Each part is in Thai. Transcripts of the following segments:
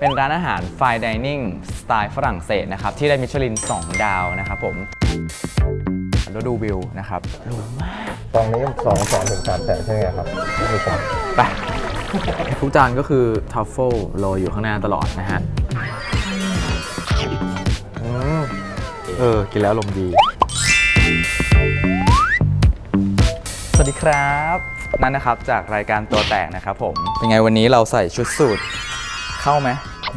เป็นร้านอาหาร Fine Dining สไตล์ฝรั่งเศสนะครับ ที่ได้มิชลิน 2 ดาวนะครับผมแล้วดูวิวนะครับหรูมากตรงนี้สองแสนถึงสามแสนใช่ไหมครับมีผมไปทุกจานก็คือทัฟเฟิลโรยอยู่ข้างหน้าตลอดนะฮะอืมเออ กินแล้วลมณ์ดี สวัสดีครับ นั่นนะครับจากรายการตัวแตกนะครับผม เป็นไงวันนี้เราใส่ชุดสูท เข้าไหม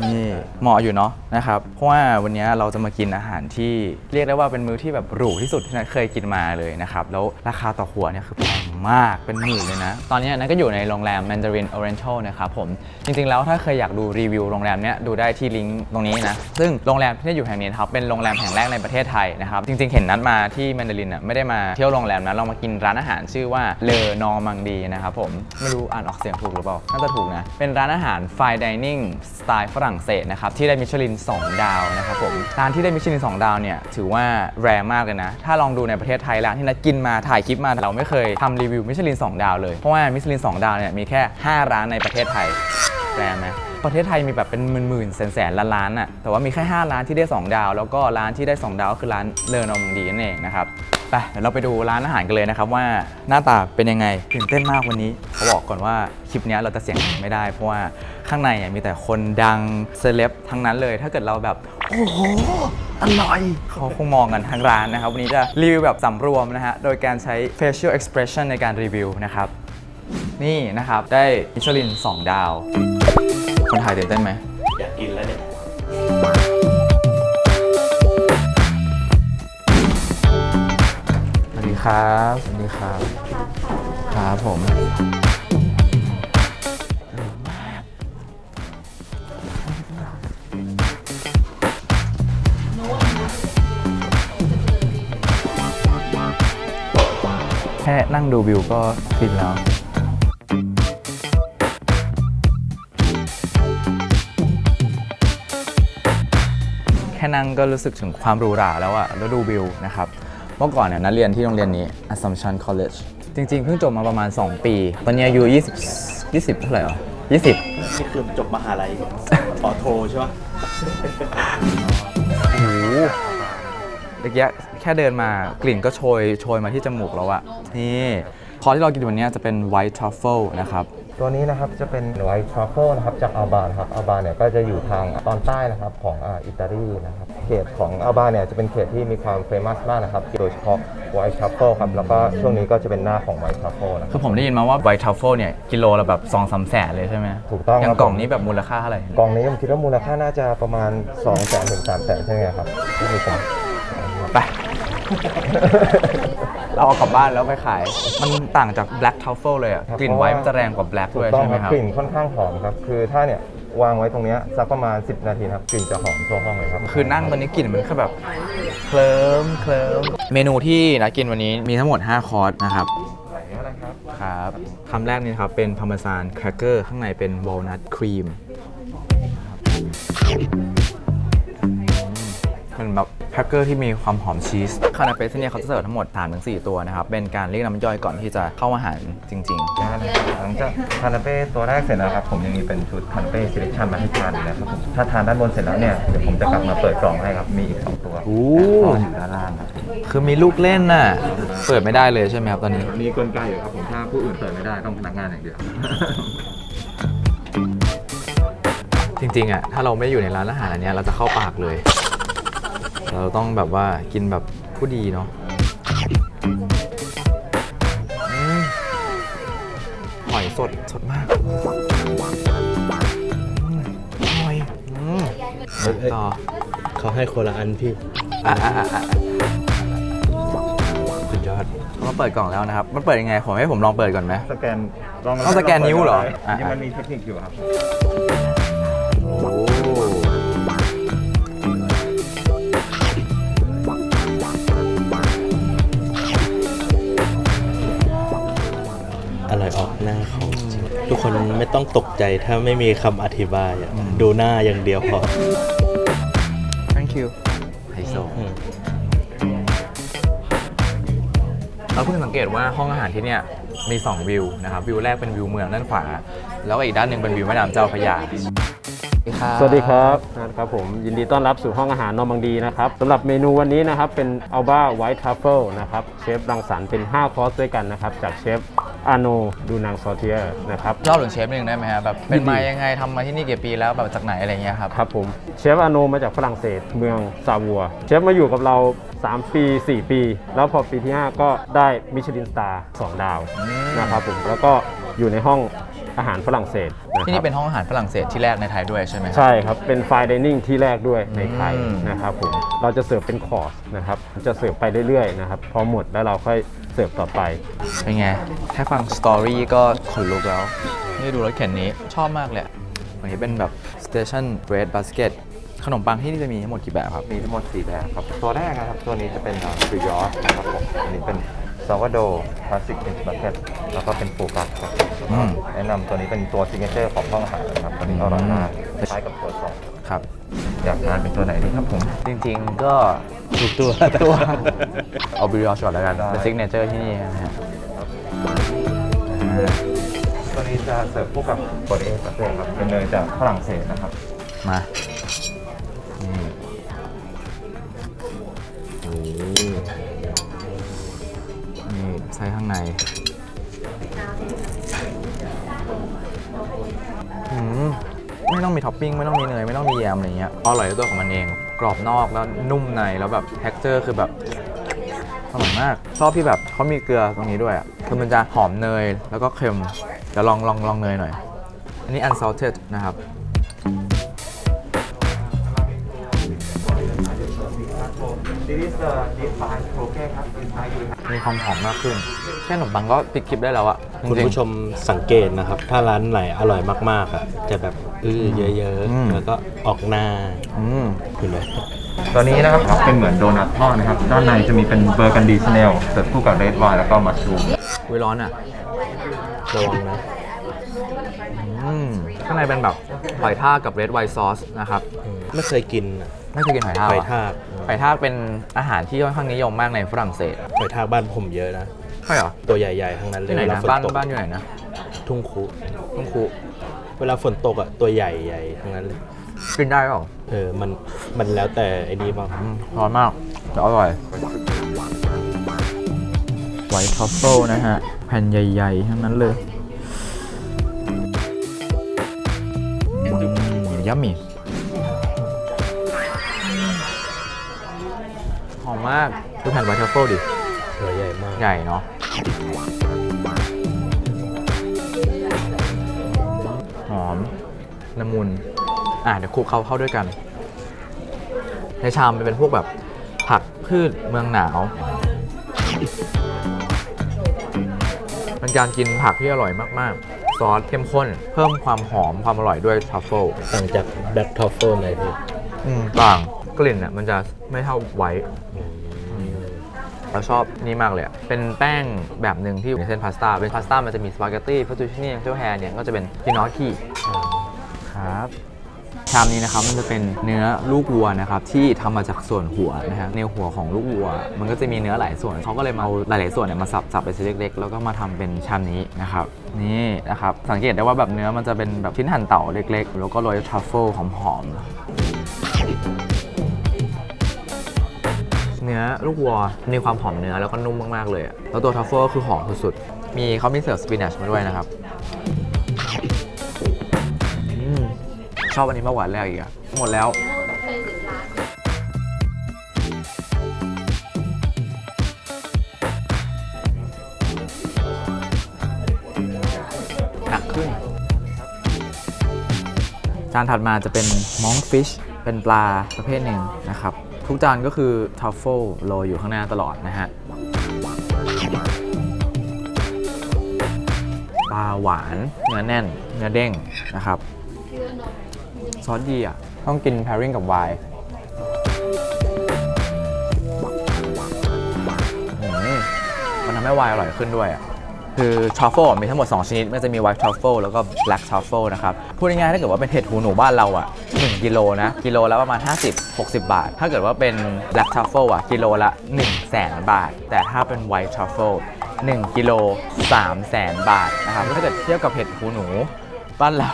นี่เหมาะอยู่เนาะนะครับเพราะว่าวันนี้เราจะมากินอาหารที่เรียกได้ว่าเป็นมื้อที่แบบหรูที่สุดที่นัทเคยกินมาเลยนะครับแล้วราคาต่อหัวเนี่ยคือแพงมากเป็นหมื่นเลยนะ ตอนนี้นัทก็อยู่ในโรงแรม Mandarin Oriental นะครับผมจริงๆแล้วถ้าเคยอยากดูรีวิวโรงแรมเนี้ยดูได้ที่ลิงก์ตรงนี้นะซึ่งโรงแรมที่อยู่แห่งนี้ครับเป็นโรงแรมแห่งแรกในประเทศไทยนะครับจริงๆเห็นนัดมาที่แมนดารินอะไม่ได้มาเที่ยวโรงแรมนะเรามากินร้านอาหารชื่อว่าเลอนอมังดีนะครับผมไม่รู้อ่านออกเสียงถูกหรือเปล่าน่าจะถูกนะเป็นร้านอาหาร Fine Dining สไตล์ฝรั่งั่งเศสนะครับที่ได้มิชลิน 2 ดาวนะครับผมร้านที่ได้มิชลิน 2 ดาวเนี่ยถือว่าแรมากเลยนะ ถ้าลองดูในประเทศไทยร้านที่นัดกินมาถ่ายคลิปมาเราไม่เคยทำรีวิวมิชลิน 2 ดาวเลยเพราะว่ามิชลิน 2 ดาวเนี่ยมีแค่ 5 ร้านในประเทศไทยแรมไหมประเทศไทยมีแบบเป็นหมื่นๆแสนๆล้านๆอะแต่ว่ามีแค่ 5 ร้านที่ได้ 2 ดาว แล้วก็ร้านที่ได้ 2 ดาวก็คือร้านเลอนอมงดีนั่นเองนะครับไปเดี๋ยวเราไปดูร้านอาหารกันเลยนะครับว่าหน้าตาเป็นยังไงตื่นเต้นมากวันนี้เขาบอกก่อนว่าคลิปนี้เราจะเสียงไม่ได้ เพราะว่าข้างในอะมีแต่คนดังเซเลบทั้งนั้นเลย ถ้าเกิดเราแบบโอ้โหอร่อยเขาคงมองกันทั้งร้านนะครับ วันนี้จะรีวิวแบบสำรวมนะฮะโดยการใช้ facial expression ในการรีวิวนะครับ นี่นะครับ ได้มิชลิน 2 ดาว คนไทยตื่นเต้นไหม อยากกินแล้วเนี่ย สวัสดีครับ สวัสดีครับ ครับผมแค่นั่งดูวิวก็ฟินแล้ว แค่นั่งก็รู้สึกถึงความหรูหราแล้วอะแล้วดูวิวนะครับ เมื่อก่อนเนี่ยนัดเรียนที่โรงเรียนนี้ Assumption College จริงๆ เพิ่งจบมาประมาณ 2 ปี ตอนนี้อายุ20 20 เท่าไหร่อะ20นี่คือจบมหาลัยปอโทใช่ปะโอ้โหเมื่อกี้แค่เดินมากลิ่นก็โชยโชยมาที่จมูกแล้วอะนี่คอร์สที่เรากินวันนี้จะเป็น white truffle นะครับ ตัวนี้นะครับจะเป็นไวท์ทรัฟเฟิลนะครับจากอัลบานะครับอัลบาเนี่ยก็จะอยู่ทางตอนใต้นะครับของอ่าอิตาลีนะครับเขตของอัลบาเนี่ยจะเป็นเขตที่มีความเฟมัสมากนะครับโดยเฉพาะไวท์ทรัฟเฟิลครับแล้วก็ช่วงนี้ก็จะเป็นหน้าของไวท์ทรัฟเฟิลนะคคืรับอผมได้ยินมาว่า white truffle เนี่ยกิโลละแบบ2 3แสนเลยใช่ไหมถูกต้องอย่างครับกล่องนี้แบบมูลค่าเท่าไหร่กล่องนี้ผมคิดว่ามูลค่าน่าจะประมาณ2องแสนถึงสามแสนใช่ไหมครับที่มีผมไป เราเอากลับบ้านแล้วไปขาย มันต่างจาก black truffle เลยอะกลิ่นไว้มันจะแรงกว่า black ถูด้กวยต้องใช่ไหคมรับครับ กลิ่นค่อนข้างหอมครับ คือถ้าเนี่ยวางไว้ตรงเนี้ยสักประมาณ 10 นาทีนะครับกลิ่นจะหอมทั่วห้องเลยครับ คือนั่งตอนนี้กลิ่นมันแค่แบบเคลิ้มเคลิ้มเมนูที่นัดกินวันนี้มีทั้งหมด 5 คอร์สนะครับครับคำแรกนี่นะครับเป็นพาร์เมซานแครกเกอร์ข้างในเป็นวอลนัทครีมเป็นแบบแครกเกอร์ที่มีความหอมชีสคานาเฟ่ที่นี่เขาจะเสิร์ฟทั้งหมด3-4ตัวนะครับ เป็นการเรียกน้ำย่อยก่อนที่จะเข้าอาหารจริงได้เลยครับหลังจากคานาเป้ตัวแรกเสร็จแล้วครับ ผมยังมีเป็นชุดคานาเป้ซิเลคชันมาให้ทานอยู่นะครับผมถ้าทานด้านบนเสร็จแล้วเนี่ยเดี๋ยวผมจะกลับมาเปิดกล่องให้ครับมีอีก2ตัวโอ้ ซ่อนอยู่ด้านล่างครับๆคือมีลูกเล่นน่ะ เปิดไม่ได้เลยใช่ไหมครับตอนนี้ มีกลไกอยู่ครับผมถ้าผู้อื่นเปิดไม่ได้ต้องพนักงานอย่างเดียว จริงๆอะถ้าเราไม่ได้อยู่ในร้านอาหารอันเนี้ยเราจะเข้าปากเลย เราต้องแบบว่ากินแบบผู้ดีเนาะอืมหอยสดสดมากอืมอร่อยอืมต่อเขาให้คนละอันพี่อะอะอะอะสุดยอดเขามาเปิดกล่องแล้วนะครับ มันเปิดยังไง ผมให้ผมลองเปิดก่อนไหมสแกนลองต้องสแกนนิ้วเหรออะยังมันมีเทคนิคอยู่ครับ กคนไม่ต้องตกใจถ้าไม่มีคำอธิบายอะดูหน้าอย่างเดียวพอ thank you ไฮโซอืม เราเพิ่งสังเกตว่าห้องอาหารที่เนี่ยมี 2 วิวนะครับ วิวแรกเป็นวิวเมืองด้านขวา แล้วก็อีกด้านหนึ่งเป็นวิวแม่น้ำเจ้าพระยา สวัสดีครับนะครับผมยินดีต้อนรับสู่ห้องอาหารนอร์มังดีนะครับสำหรับเมนูวันนี้นะครับเป็นอัลบ้าไวท์ทัฟเฟิลนะครับเชฟรังสรรค์เป็น 5 คอร์สด้วยกันนะครับ จากเชฟ อาโนดูนางซอเทียนะครับ เล่าถึงเชฟนิดนึงได้ไหมฮะแบบเป็นยินดีมายังไงทำมาที่นี่กี่ปีแล้วแบบจากไหนอะไรเงี้ยครับ ครับผมเชฟอาโนมาจากฝรั่งเศสเมืองซาวัว เชฟมาอยู่กับเรา 3 ปี 4 ปี แล้วพอปีที่ 5 ก็ได้มิชลินสตาร์2ดาวอืมนะครับผมแล้วก็อยู่ในห้อง อาหารฝรั่งเศสะครับที่นี่เป็นห้องอาหารฝรั่งเศสที่แรกในไทยด้วยใช่ไหมครับ ใช่ครับ เป็นไฟดิเนิ่งที่แรกด้วยในไทยอืม นะครับผม เราจะเสิร์ฟเป็นคอร์สนะครับ จะเสิร์ฟไปเรื่อยๆนะครับ พอหมดแล้วเราค่อยเสิร์ฟต่อไป เป็นไง แค่ฟังสตอรี่ก็ขนลุกแล้ว นี่ดูรถเข็นนี้ชอบมากเลยอะอันนี้เป็นแบบ Station Bread Basket ขนมปังที่นี่จะมีทั้งหมดกี่แบบครับ มีทั้งหมด 4 แบบครับ ตัวแรกนะครับ ตัวนี้จะเป็นฟริยอสนะครับผมอันนี้เป็นซาวโดคลาสสิกอินสบักเก็ตแล้วก็เป็นฟูกัสครับ อืม แนะนำตัวนี้เป็นตัวซิกเนเจอร์ของห้องอาหารนะครับตัวนี้อร่อยมากคล้ายกับตัวสองครับ อยากทานเป็นตัวไหนดีครับผม จริงๆก็ทุกตัวตัว เอาบิริอชก่อนแล้วกันได้เป็นซิกเนเจอร์ที่นี่นะฮะตัวนี้จะเสิร์ฟคู่กับโปรเอสเต้ครับเป็นเนยจากฝรั่งเศสนะครับมานี่โอ้นี่ไส้ข้างใน มีท็อปปิ้งไม่ต้องมีเนยไม่ต้องมีแยมอะไรเงี้ยอร่อยด้วยตัวของมันเอง กรอบนอกแล้วนุ่มในแล้วแบบแท็กเจอร์คือแบบอร่อยมากชอบที่แบบเขามีเกลือตรงนี้ด้วยอะคือมันจะหอมเนยแล้วก็เค็มเดี๋ยวลองลองลองเนยหน่อย อันนี้ unsalted นะครับ มีความหอมมากขึ้น แค่ขนมปังก็ปิดคลิปได้แล้วอะจคุณริงผู้ชมสังเกตนะครับ ถ้าร้านไหนอร่อยมากๆอะจะแบบอื้อเยอะอืม ๆ แล้วก็ออกหน้าๆอืมคุณเลยตัวนี้นะครับเป็นเหมือนโดนัททอดนะครับ ด้านในจะมีเป็นเบอร์กันดีชแนลเสิร์ฟคู่กับเรดไวน์แล้วก็มัชรูมวิร้อนอะระวังนะ อืม ข้างในเป็นแบบหอยทากกับเรดไวท์ซอสนะครับไม่เคยกินอะไม่เคยกินหอยทากหเหรอยทากหอยทากเป็นอาหารที่ค่อนข้างนิยมมากในฝรั่งเศสหอยทากบ้านผมเยอะนะใช่เหรอตัวใหญ่ๆทั้งนั้นเลยที่ไหนเวลานะฝนบ้านตกบ้านอยู่ไหนนะทุ่งคุต้องคุเวลาฝนตกอะตัวใหญ่ๆทั้งนั้นเลยกินได้เปล่าเออมันมันแล้วแต่ไอ้นี้บางอืมร้อนมากแต่อร่อยไวท์ทรัฟเฟิลนะฮะ แผ่นใหญ่ๆ ทั้งนั้นเลย ยัมมี่หอมมากดูแผ่นไวท์ทรัฟเฟิลดิตัวใหญ่มาก ใหญ่เนาะหอมละมุนอะเดี๋ยวคลุกเขาเข้าด้วยกัน ในชามมันเป็นพวกแบบผักพืชเมืองหนาวเป็นการกินผักที่อร่อยมาก ๆ ซอสเข้มข้น เพิ่มความหอมความอร่อยด้วยทรัฟเฟิลต่างจากแบล็กทอฟเฟิลไหนพี่อืมต่างกลิ่นอะมันจะไม่เท่าไวท์เราชอบนี่มากเลยอะเป็นแป้งแบบหนึ่งที่อยู่ในเส้นพาสต้า เป็นพาสต้ามันจะมีสปาเกตตี้ฟ t ตูชินี่เจ้าแฮร์เนี่ยก็จะเป็นพินอตที่ครับ ชามนี้นะครับมันจะเป็นเนื้อลูกวัวนะครับที่ทำมาจากส่วนหัวนะฮะในหัวของลูกวัว มันก็จะมีเนื้อหลายส่วนเขาก็เลยมาเอาหลาย ๆ ส่วนเนี่ยมาสับสับไปชิ้นเล็ก ๆ แล้วก็มาทำเป็นชามนี้นะครับนี่นะครับสังเกตได้ว่าแบบเนื้อมันจะเป็นแบบชิ้นหั่นเต่าเล็ก ๆ แล้วก็โรยทรัฟเฟิลหอมๆเนื้อลูกวัวมีความหอมเนื้อแล้วก็นุ่มมากๆเลยอะแล้วตัวทรัฟเฟิลก็คือหอมสุดๆมีเขามีเสิร์ฟสปินัชมาด้วยนะครับ ชอบอันนี้มากกว่าอันแรกอีกอะหมดแล้ว หนักขึ้น จานถัดมาจะเป็นมองฟิช เป็นปลาประเภทหนึ่งนะครับ ทุกจานก็คือทัฟเฟิลโรยอยู่ข้างหน้าตลอดนะฮะปลาหวานเนื้อแน่น เนื้อเด้งนะครับ ซอสดีอะ ต้องกิน pairing กับไวน์อืมมันทำให้ไวน์อร่อยขึ้นด้วยอะ คือทรัฟเฟิลมีทั้งหมด 2 ชนิด มันจะมี white truffle แล้วก็ black truffle นะครับ พูดง่ายๆถ้าเกิดว่าเป็นเห็ดหูหนูบ้านเราอะ 1 กิโลนะ กิโลละประมาณ 50-60 บาท ถ้าเกิดว่าเป็น black truffle อะ กิโลละ 1 0 0 0 0แสนบาท แต่ถ้าเป็น white truffle 1กิโล3 0 0แสนบาทนะครับถ้าเกิดเทียบกับเห็ดหูหนูบ้านเรา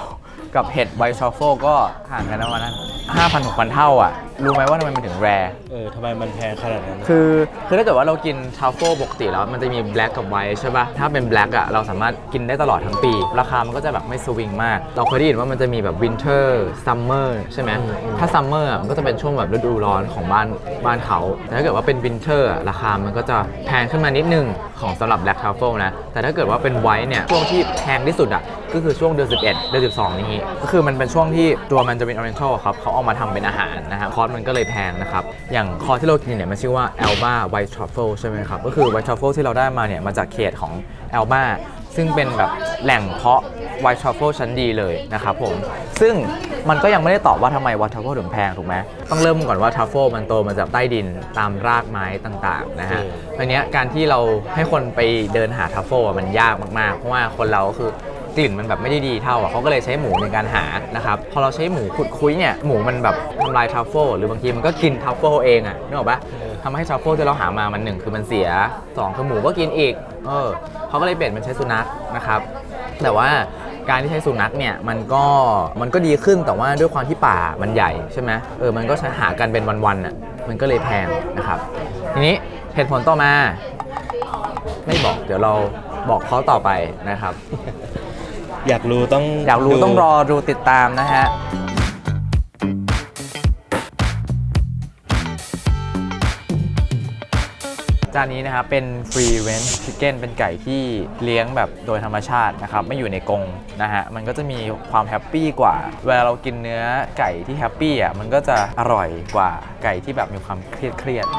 กับเห็ดไวท์ทรัฟเฟิลก็ห่างกันประมาณนั้น5,000 6,000เท่าอะ รู้ไหมว่าทำไมมันถึงแร เออทำไมมันแพงขนาดนั้นอะคือคือถ้าเกิดว่าเรากินทรัฟเฟิลปกติแล้วมันจะมีแบล็กกับไวท์ใช่ปะถ้าเป็นแบล็กอะเราสามารถกินได้ตลอดทั้งปี ราคามันก็จะแบบไม่สวิงมาก เราเคยได้ยินว่ามันจะมีแบบวินเทอร์ซัมเมอร์ใช่ไหมถ้าซัมเมอร์มันก็จะเป็นช่วงแบบฤดูร้อนของบ้านบ้านเขา แต่ถ้าเกิดว่าเป็นวินเทอร์ราคามันก็จะแพงขึ้นมานิดนึงของสำหรับแบล็กทรัฟเฟิลนะแต่ถ้าเกิดว่าเป็นไวท์เนี่ยช่วงที่แพงที่สุดอะ ก็คือช่วงเดือน 11 เดือน 12 นี้ ก็คือมันเป็นช่วงที่ตัวมันจะเป็นออเรนทัลครับเขาเอามาทำเป็นอาหารนะฮะคอสมันก็เลยแพงนะครับ อย่างคอสที่เรากินเนี่ยมันชื่อว่า Alba White Truffle ใช่ไหมครับ ก็คือ White Truffle ที่เราได้มาเนี่ยมาจากเขตของ Alba ซึ่งเป็นแบบแหล่งเพาะ White Truffle ชั้นดีเลยนะครับผม ซึ่งมันก็ยังไม่ได้ตอบว่าทำไม White Truffle ถึงแพงถูกไหมต้องเริ่มก่อนว่า Truffle มันโตมาจากใต้ดินตามรากไม้ต่างๆนะฮะอันเนี้ยการที่เราให้คนไปเดินหาทัฟเฟิลอะมันยากมากๆ เพราะว่าคนเราก็คือ กลิ่นมันแบบไม่ได้ดีเท่าอะเขาก็เลยใช้หมูในการหานะครับพอเราใช้หมูขุดคุยเนี่ยหมูมันแบบทำลายทัฟเฟิลหรือบางทีมันก็กินทัฟเฟิลเองอะนึกออกปะทำให้ทัฟเฟิลที่เราหามามันหนึ่งคือมันเสียสองคือหมูก็กินอีกเออเขาก็เลยเปลี่ยนเป็นใช้สุนัขนะครับแต่ว่าการที่ใช้สุนัขเนี่ยมันก็มันก็ดีขึ้นแต่ว่าด้วยความที่ป่ามันใหญ่ใช่ไหมเออมันก็ใช้หากันเป็นวันๆอะมันก็เลยแพงนะครับ ทีนี้เหตุผลต่อมา ไม่บอกเดี๋ยวเราบอกเขาต่อไปนะครับ อยากรู้ต้องอยากรู้ดูต้องรอดูติดตามนะฮะ จานนี้นะครับเป็นฟรีเ n น e ชิคเก้นเป็นไก่ที่เลี้ยงแบบโดยธรรมชาตินะครับ ไม่อยู่ในกรงนะฮะ มันก็จะมีความแฮปปี้กว่า เวลาเรากินเนื้อไก่ที่แฮปปี้อะมันก็จะอร่อยกว่าไก่ที่แบบมีความเครียดเครียดๆ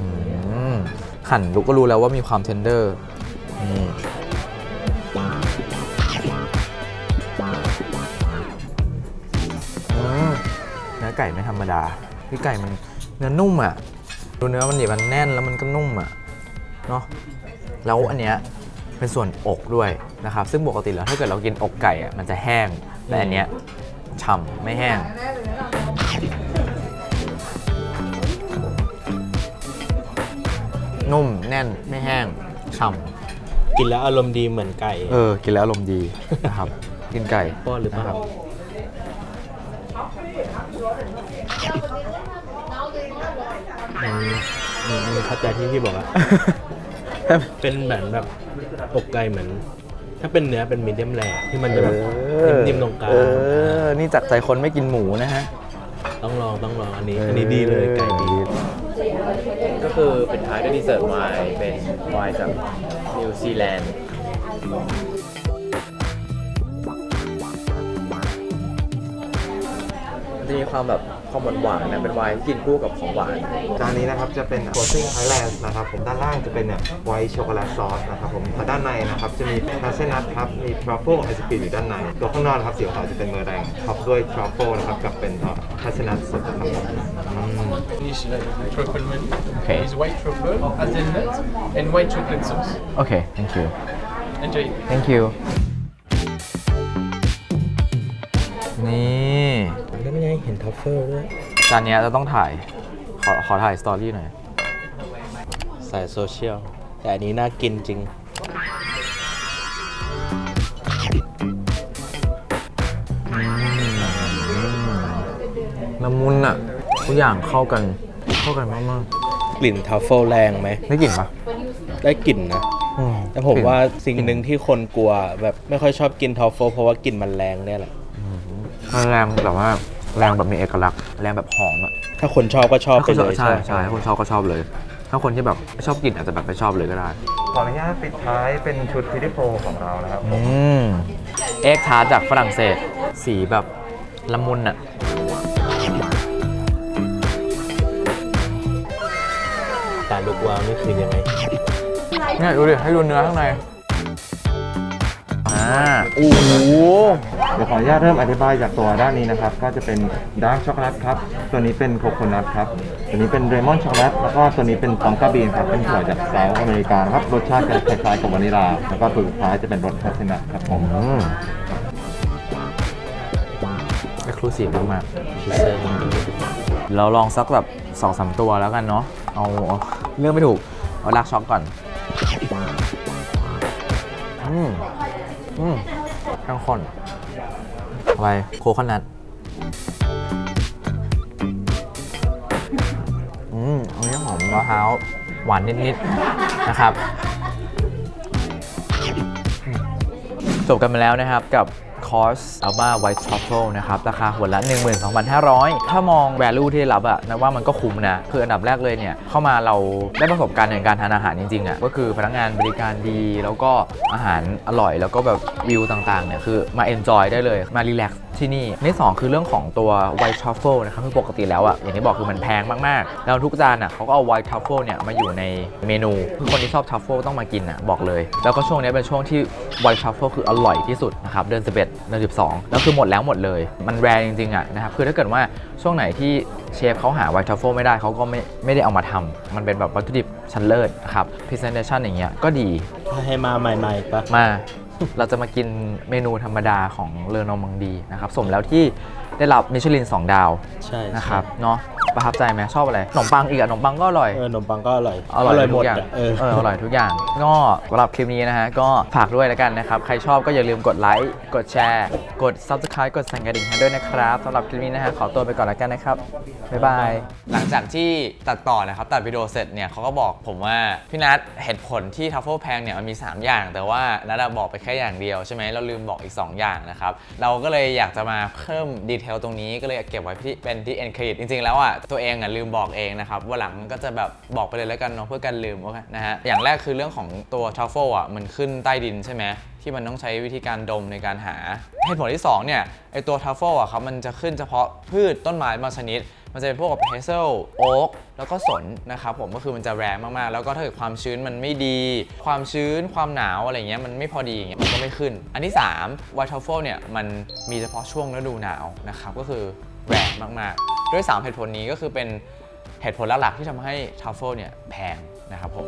อืมหั่นลูกก็รู้แล้วว่ามีความเทนเดอร์นี่ ไก่ไม่ธรรมดาพี่ไก่มันเนื้อนุ่มอะดูเนื้อมันดิมันแน่นแล้วมันก็นุ่มอะเนาะแล้วอันเนี้ยเป็นส่วนอกด้วยนะครับ ซึ่งปกติแล้วถ้าเกิดเรากินอกไก่อะมันจะแห้งแต่อันเนี้ยฉ่ำไม่แห้งนุ่มแน่นไม่แห้งฉ่กินแล้วอารมณ์ดีเหมือนไก่ำเออ กินแล้วอารมณ์ดีนะครับ กินไก่ ป้อนหรือเปล่า นะครับอื มอืมอืมเข้าใจที่พี่บอกอะ เป็นเหมือนแบบอกไก่เหมือน ถ้าเป็นเนื้อเป็นมีเดียมแรที่มันจะแบบนิ่มๆตรงกลางเออ นี่จากใจคนไม่กินหมูนะฮะ ต้องลองต้องลองอันนี้ อันนี้ดีเลยไก่ดี ก็คือเป็นท้ายด้วยดีเซอร์ไวน์เป็นไวน์จากนิวซีแลนด์ มีความแบบความหวานๆนะเป็นไวน์ที่กินคู่กับของหวาน จานนี้นะครับจะเป็นโคซิ่งไอแลนด์นะครับผมด้านล่างจะเป็นเนี่ยไวท์ช็อกโกแลตซอสนะครับผมด้านในนะครับจะมีคาเซนัทครับมีทรัฟเฟิลไอศครีมอยู่ด้านในตัวข้างนอกนะครับสีขาวจะเป็นเมอร์แรงท็อปด้วยทรัฟเฟิลนะครับกับเป็นคาเซนัทสดนะครับผม Finish like truffle menu. Okay. Is white truffle, hazelnut, and white chocolate sauce. โอเค thank you Enjoy. thank you นี่แล้วไม่ไงเห็นทัฟเฟิลด้วยจานเนี้ยจะต้องถ่าย ขอขอถ่ายสตอรี่หน่อย สายโซเชียล แต่อันนี้น่ากินจริงละมุนอะทุกอย่างเข้ากันเข้ากันมากกลิ่นทัฟเฟิลแรงไหม ๆได้กลิ่นปะได้กลิ่นนะ อืแต่ผมว่าสิ่งหนึ่งที่คนกลัวแบบไม่ค่อยชอบกินทัฟเฟิลเพราะว่ากลิ่นมันแรงเนี่ยแหละ มันแรงแบบว่า แรงแบบมีเอกลักษณ์แรงแบบหอมอะถ้าคนชอบก็ชอบไปถ้าคนชเลอบยใช่ไหมใช่ถ้าคนชอบก็ชอบเลย ถ้าคนที่แบบไม่ชอบกลิ่นอาจจะแบบไม่ชอบเลยก็ได้ ขออนุญาตปิดท้ายเป็นชุดพิธีโพของเรานะครับผม อืมเอ็กทาร์ตจากฝรั่งเศส สีแบบละมุนอะตาลูกวาวนี่คือยังไงเนี่ยดูดิให้ดูเนื้อข้างในอ่า โอ้โหเดี๋ยวขออนุญาตเริ่มอธิบายจากตัวด้านนี้นะครับ ก็จะเป็นดาร์กช็อกโกแลตครับ ตัวนี้เป็นโคโคนัทครับ ตัวนี้เป็นเรมอนช็อกโกแลต แล้วก็ตัวนี้เป็นตองกาบีนครับ เป็นถั่วจากเซาท์อเมริกานะครับ รสชาติจะคล้ายๆกับวานิลา แล้วก็ตัวสุดท้ายจะเป็นรสคาเซนัทครับผมอืมเอ็กซ์คลูซีฟมากๆเราลองสักแบบสองสามตัวแล้วกันเนาะ เอาเอาเลือกไม่ถูก เอาลักช็อกก่อน อืม อืมข้างข้นไปโคคอนัทอืมอันนี้หอมมะพร้าวหวานนิด ๆ นะครับ จบกันมาแล้วนะครับกับ คอร์สอัลบาไวท์ทรัฟเฟิลนะครับ ราคาหัวละ 12,500 ถ้ามอง value ที่ได้รับอะนะว่ามันก็คุ้มนะ คืออันดับแรกเลยเนี่ย เข้ามาเราได้ประสบการณ์ในการทานอาหารจริงๆอะก็คือพนักงานบริการดี แล้วก็อาหารอร่อย แล้วก็แบบวิวต่างๆเนี่ยคือมา enjoy ได้เลยมา relax ที่นี่อันที่สองคือเรื่องของตัว white truffle นะครับคือปกติแล้วอะอย่างที่บอกคือมันแพงมากๆ แล้วทุกจานอะเขาก็เอา white truffle เนี่ยมาอยู่ในเมนูคือคนที่ชอบ truffle ต้องมากินอะบอกเลย แล้วก็ช่วงนี้เป็นช่วงที่ white truffle คืออร่อยที่สุดนะครับเดือน11เดือน12แล้วคือหมดแล้วหมดเลย มันแรจริงๆอะนะครับคือถ้าเกิดว่าช่วงไหนที่เชฟเขาหา white truffle ไม่ได้เขาก็ไม่ไม่ได้เอามาทำมันเป็นแบบวัตถุดิบชั้นเลิศนะครับ presentation อย่างเงี้ยก็ดีให้มาใหม่ๆปะมา เราจะมากินเมนูธรรมดาของเลอนอมังดีนะครับสมแล้วที่ได้รับมิชลิน 2 ดาวใช่นะครับเนาะประทับใจไหมชอบอะไรขนมปังอีกอะขนมปังก็อร่อยเออขนมปังก็อร่อยอร่อยหมทุดกอย่างอะเออเอออร่อยทุกอย่าง ก็สำหรับคลิปนี้นะฮะก็ฝากด้วยแล้วกันนะครับ ใครชอบก็อย่าลืมกดไลค์กดแชร์ กด Subscribe กดสั่นกระดิ่งให้ด้วยนะครับสำหรับคลิปนี้นะฮะขอตัวไปก่อนแล้วกันนะครับ บ๊ายบาย หลังจากที่ตัดต่อนะครับ ตัดวิดีโอเสร็จเนี่ยเขาก็บอกผมว่า พี่นัทเหตุผลที่ทัฟเฟิลแพงเนี่ยมันมี 3 อย่าง แต่ว่านัทอะบอกไปแค่อย่างเดียวใช่ไหมเราลืมบอกอีก 2 อย่างนะครับ เราก็เลยอยากจะมาเพิ่มดีเทลตรงนี้ก็เลยเก็บไว้ที่เป็นที่ end credit จริงๆ แล้วอะตัวเองอะลืมบอกเองนะครับว่าหลังก็จะแบบบอกไปเลยแล้วกันเนาะเพื่อกันลืมโอเคนะฮะอย่างแรกคือเรื่องของตัวทัฟเฟิลอะมันขึ้นใต้ดินใช่ไหมที่มันต้องใช้วิธีการดมในการหาเหตุผลที่สองเนี่ยไอตัวทัฟเฟิลอะครับมันจะขึ้นเฉพาะพืชต้นไม้บางชนิด มันจะเป็นพวกแบบเฮเซลโอ๊กแล้วก็สนนะครับผมก็คือมันจะแรงมากๆ แล้วก็ถ้าเกิดความชื้นมันไม่ดี ความชื้นความหนาวอะไรเงี้ยมันไม่พอดีอย่างเงี้ยมันก็ไม่ขึ้น อันที่3 White Truffle เนี่ยมันมีเฉพาะช่วงฤดูหนาวนะครับก็คือแรงมากๆ ด้วย 3 เหตุผลนี้ก็คือเป็นเหตุผลหลักๆที่ทำให้ Truffle เนี่ยแพงนะครับผม